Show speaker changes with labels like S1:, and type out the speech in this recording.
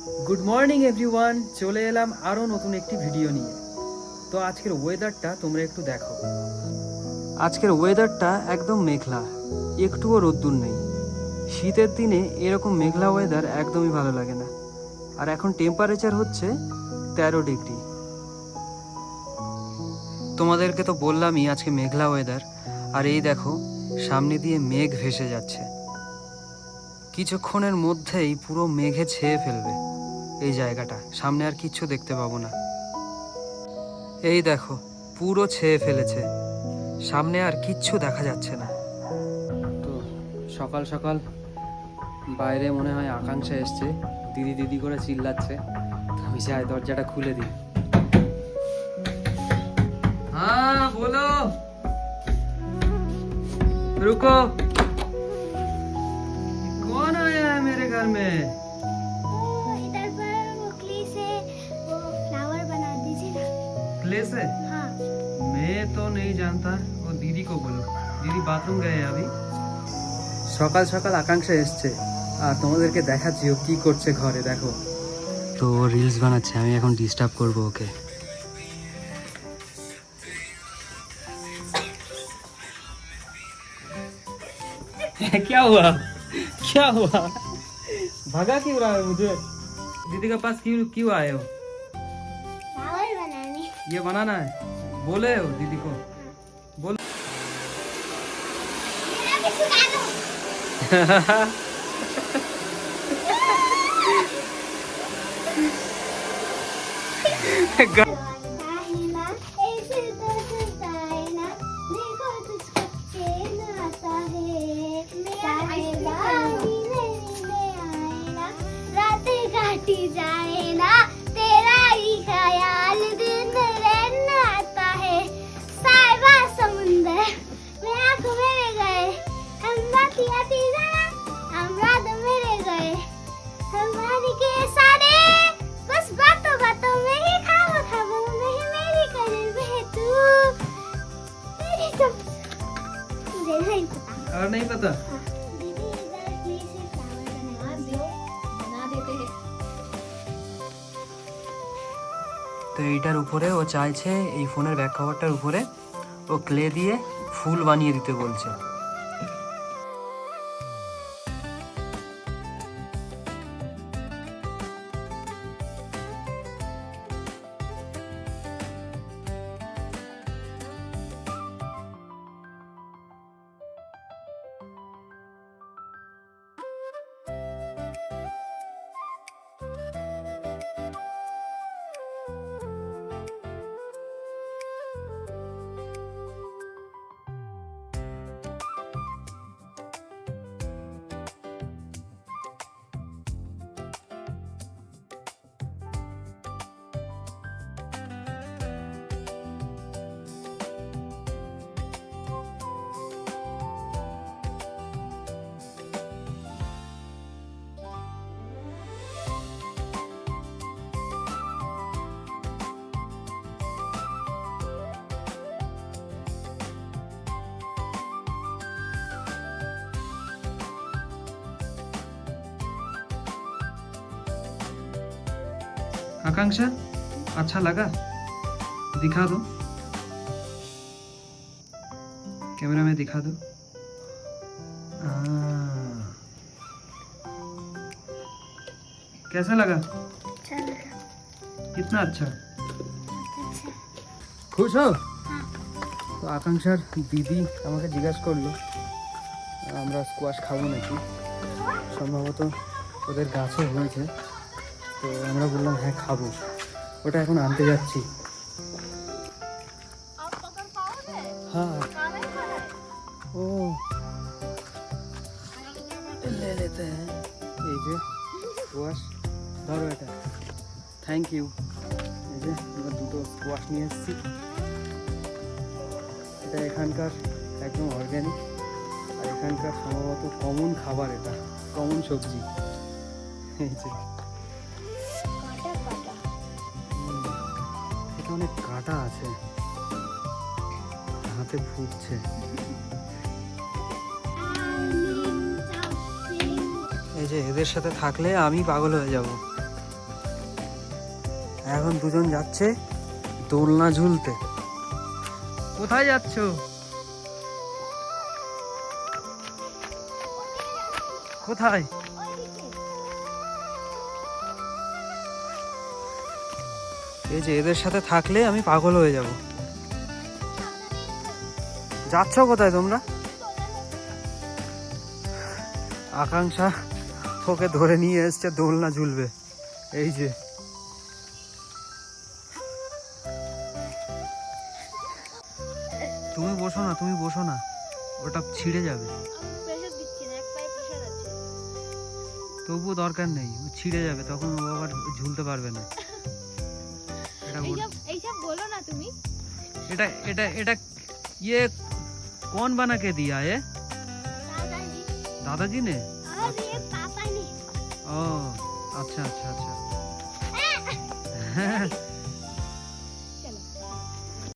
S1: Good morning everyone চলে এলাম আরও নতুন একটি ভিডিও নিয়ে। তো আজকের ওয়েদারটা তোমরা একটু দেখো। আজকের ওয়েদারটা একদম মেঘলা, একটুও রোদ্দুর নেই। শীতের দিনে এরকম মেঘলা ওয়েদার একদমই ভালো লাগে না। আর এখন টেম্পারেচার হচ্ছে তেরো ডিগ্রি। তোমাদেরকে তো বললামই আজকে মেঘলা ওয়েদার আর এই দেখো, সামনে দিয়ে মেঘ ভেসে যাচ্ছে। কিছুক্ষণের মধ্যেই পুরো মেঘে ছেয়ে ফেলবে এই জায়গাটা। সামনে আর কিচ্ছু দেখতে পাবো না। এই দেখো পুরো ছেয়ে ফেলেছে। সামনে আর কিচ্ছু দেখা যাচ্ছে না। তো সকাল সকাল বাইরে মনে হয় আকাঙ্ক্ষা এসছে। দিদি দিদি করে চিল্লাচ্ছে। আমি যাই দরজাটা খুলে দিই। হ্যাঁ বলো। रुको घर में
S2: वो इधर पर वो क्ले से वो फ्लावर बना दीजिए ना
S1: क्ले से
S2: हाँ
S1: मैं तो नहीं जानता वो दीदी को बोलो দিদি বাথরুম গয়ে আমি সকাল সকাল আকাঙ্ক্ষা এসছে আর তোমাদেরকে দেখাচ্ছি ও কি করছে ঘরে দেখো তো রিলস বানাচ্ছে আমি এখন ডিস্টার্ব করব ওকে क्या हुआ क्या हुआ भगा क्यों रहा है मुझे? दीदी के पास क्यों क्यों आए हो?
S2: बनाने।
S1: ये बनाना है? बोले हो दीदी को? बोल।
S2: मेरा नहीं पता दीदी इधर प्लीज से फ्लावर बना दो बना देते हैं
S1: তো এইটার উপরে ও চাইছে এই ফোনের ব্যাক কভারটার উপরে ও ক্লে দিয়ে ফুল বানিয়ে দিতে বলছে आकांक्षा अच्छा लगा दिखा दो कैमरा में दिखा दो हाँ। कैसा लगा
S2: अच्छा लगा
S1: कितना अच्छा
S2: अच्छा
S1: খুশ হও
S2: হ্যাঁ।
S1: তো আকাঙ্ক্ষার দিদি আমাকে জিজ্ঞাসা করলো আমরা স্কোয়াশ খাবো নাকি সম্ভবত ওদের গাছে হয়েছে তো আমরা বললাম হ্যাঁ খাব। ওটা এখন আনতে যাচ্ছি। হ্যাঁ। ও। লেতে এই যে স্কোয়াশ ধরো এটা। থ্যাংক ইউ এই যে আমরা দুটো স্কোয়াশ নিয়ে এসেছি। এটা এখানকার একদম অর্গ্যানিক আর এখানকার সম্ভবত কমন খাবার এটা। কমন সবজি। এই যে। অনেক কাটা আছে। হাতে ফুটছে। এই যে এদের সাথে থাকলে আমি পাগল হয়ে যাব। এখন দুজন যাচ্ছে দোলনা ঝুলতে। কোথায় যাচ্ছ? কোথায়? এই যে এদের সাথে থাকলে আমি পাগল হয়ে যাব। যাচ্ছ কোথায় তোমরা? আকাঙ্ক্ষা ওকে ধরে নিয়ে এসছে, দোলনা ঝুলবে। এই যে। তুমি বসো না, তুমি বসো না। ওটা ছিঁড়ে যাবে। তবুও দরকার নেই ছিঁড়ে যাবে, তখন ও আবার ঝুলতে পারবে না। এটা ওর-
S2: এইসব এইসব বলো না তুমি
S1: এটা এটা এটা ये कौन बना के दिया है
S2: দাদাজি
S1: दादाजी ने
S2: আর ये पापा ने
S1: ओ अच्छा अच्छा अच्छा